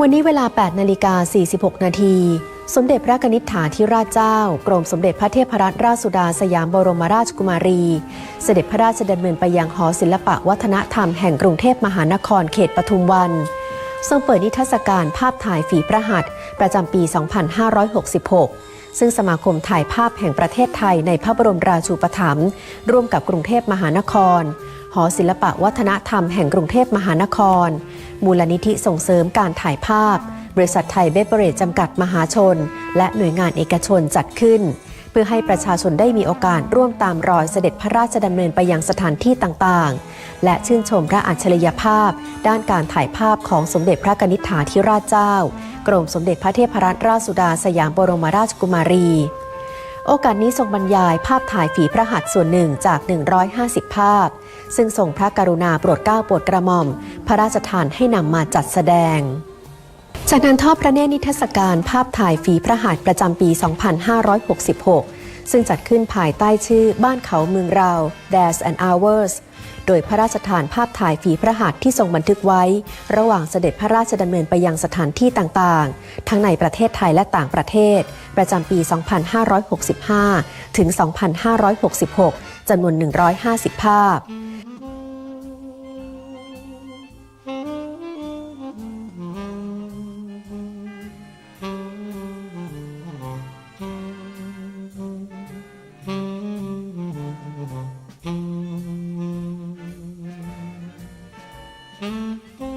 วันนี้เวลา 8 นาฬิกา 46 นาที สมเด็จพระกนิษฐาธิราชเจ้า กรมสมเด็จพระเทพรัตนราชสุดาสยามบรมราชกุมารี เสด็จพระราชดำเนินไปยังหอศิลปะวัฒนธรรมแห่งกรุงเทพมหานครเขตปทุมวัน ทรงเปิดนิทรรศการภาพถ่ายฝีพระหัตถ์ประจำปี 2566 ซึ่งสมาคมถ่ายภาพแห่งประเทศไทยในพระบรมราชูปถัมภ์ร่วมกับกรุงเทพมหานคร หอศิลปะวัฒนธรรมแห่งกรุงเทพมหานคร มูลนิธิส่งเสริมการถ่ายภาพ บริษัทไทยเบเบอร์เรจจำกัดมหาชน และหน่วยงานเอกชนจัดขึ้น เพื่อให้ประชาชนได้มีโอกาสร่วมตามรอยเสด็จพระราชดำเนินไปยังสถานที่ต่างๆ และชื่นชมพระอัจฉริยภาพ ด้านการถ่ายภาพของสมเด็จพระกนิษฐาธิราชเจ้า กรมสมเด็จพระเทพรัตนราชสุดาสยามบรมราชกุมารี โอกาสนี้ทรงบรรยายภาพถ่ายฝีพระหัตถ์ส่วนหนึ่งจาก 150 ภาพ ซึ่งทรงพระกรุณาโปรดเกล้าโปรดกระหม่อม พระราชทานให้นำมาจัดแสดง จากนั้นทอดพระเนตรนิทรรศการภาพถ่ายฝีพระหัตถ์ประจำปี 2566 ซึ่งจัดขึ้นภายใต้ชื่อบ้านเขาเมืองเรา Days and Hours โดยพระราชทานภาพถ่ายฝีพระหัตถ์ที่ทรงบันทึกไว้ ระหว่างเสด็จพระราชดำเนินไปยังสถานที่ต่างๆ ทั้งในประเทศไทยและต่างประเทศ ประจำปี 2565 ถึง 2566 จำนวน 150 ภาพ Mm-hmm.